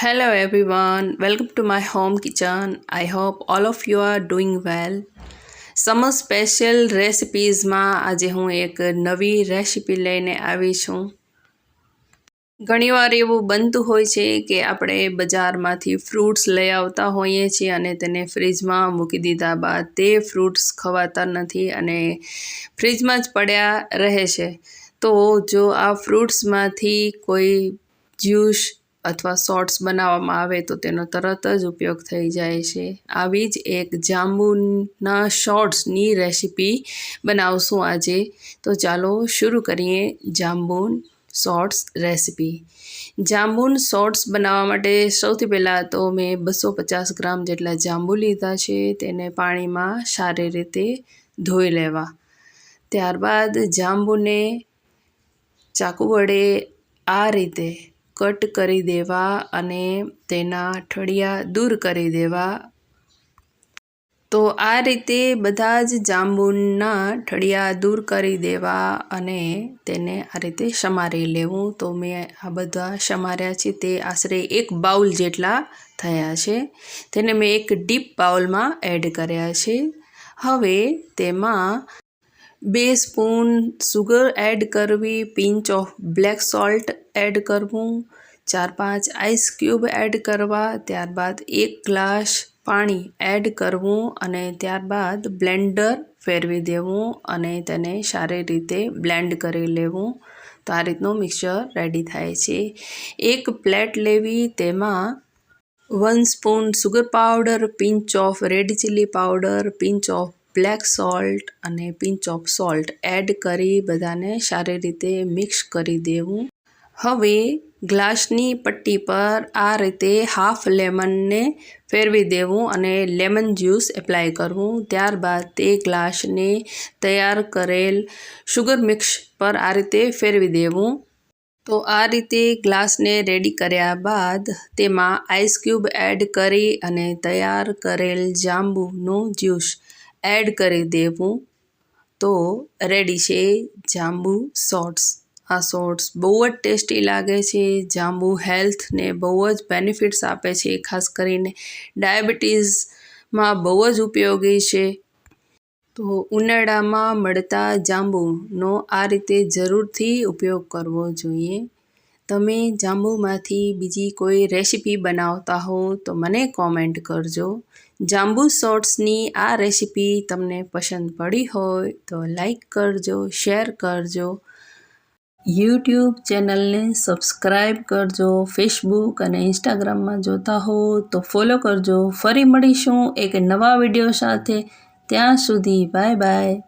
Hello everyone, welcome to my home kitchen. I hope all of you are doing well. Summer special રેસિપીઝમાં આજે હું એક નવી recipe લઈને આવી છું ઘણીવાર એવું બનતું હોય છે કે આપણે બજારમાંથી ફ્રૂટ્સ લઈ આવતા હોઈએ છીએ અને તેને ફ્રીજમાં મૂકી દીધા બાદ તે ફ્રૂટ્સ ખવાતા નથી અને ફ્રીજમાં જ પડ્યા રહે છે તો જો આ ફ્રૂટ્સમાંથી કોઈ જ્યુસ અથવા શોર્ટ્સ બનાવવામાં આવે તો તેનો તરત જ ઉપયોગ થઈ જાય છે. આવી જ એક જાંબુના શોર્ટ્સની રેસીપી બનાવશું આજે. તો ચાલો શરૂ કરીએ jamun shots recipe. Jamun shots બનાવવા માટે સૌથી પહેલાં તો મેં બસો પચાસ ગ્રામ જેટલા જાંબુ લીધા છે, તેને પાણીમાં સારી રીતે ધોઈ લેવા. ત્યારબાદ જાંબુને ચાકુ વડે આ રીતે કટ કરી દેવા અને તેના ઠળિયા દૂર કરી દેવા. તો આ રીતે બધા જ જાંબુના ઠળિયા દૂર કરી દેવા અને તેને આ રીતે સમારી લેવું. તો મેં આ બધા સમાર્યા છે તે આશરે એક બાઉલ જેટલા થયા છે. તેને મેં એક ડીપ બાઉલમાં એડ કર્યા છે. હવે તેમાં બે સ્પૂન સુગર એડ કરવી, pinch of black salt add કરવું, ચાર પાંચ આઈસ ક્યુબ એડ કરવા, ત્યારબાદ એક ગ્લાસ પાણી એડ કરવું અને ત્યારબાદ બ્લેન્ડર ફેરવી દેવું અને તેને સારી રીતે બ્લેન્ડ કરી લેવું. તો આ રીતનું મિક્સર રેડી થાય છે. એક પ્લેટ લેવી, તેમાં one spoon sugar powder, pinch of red chilli powder, pinch of black salt અને પિંચ ઓફ સોલ્ટ એડ કરી બધાને સારી રીતે મિક્સ કરી દેવું. હવે ગ્લાસની પટ્ટી પર આ રીતે હાફ લેમનને ફેરવી દેવું અને લેમન જ્યુસ એપ્લાય કરવું. ત્યારબાદ તે ગ્લાસને તૈયાર કરેલ શુગર મિક્સ પર આ રીતે ફેરવી દેવું. તો આ રીતે ગ્લાસને રેડી કર્યા બાદ તેમાં આઈસ ક્યુબ એડ કરી અને તૈયાર કરેલ જાંબુનું જ્યુસ એડ કરી દેવું. તો રેડી છે જાંબુ સોટ્સ. આ સોટ્સ બહુ જ ટેસ્ટી લાગે છે. જાંબુ હેલ્થને બહુ જ બેનિફિટ્સ આપે છે, ખાસ કરીને ડાયાબિટીસમાં બહુ જ ઉપયોગી છે. તો ઉનાળામાં મળતા જાંબુનો આ રીતે જરૂરથી ઉપયોગ કરવો જોઈએ. તમે જાંબુમાંથી બીજી કોઈ રેસીપી બનાવતા હો તો મને કોમેન્ટ કરજો. જાંબુ શોર્ટ્સની આ રેસીપી તમને પસંદ પડી હોય તો લાઈક કરજો, શેર કરજો. યુટ્યુબ ચેનલને સબસ્ક્રાઈબ કરજો, ફેસબુક અને ઇન્સ્ટાગ્રામમાં જોતા હો તો ફોલો કરજો. ફરી મળીશું એક નવા વીડિયો સાથે. ત્યાં સુધી બાય બાય.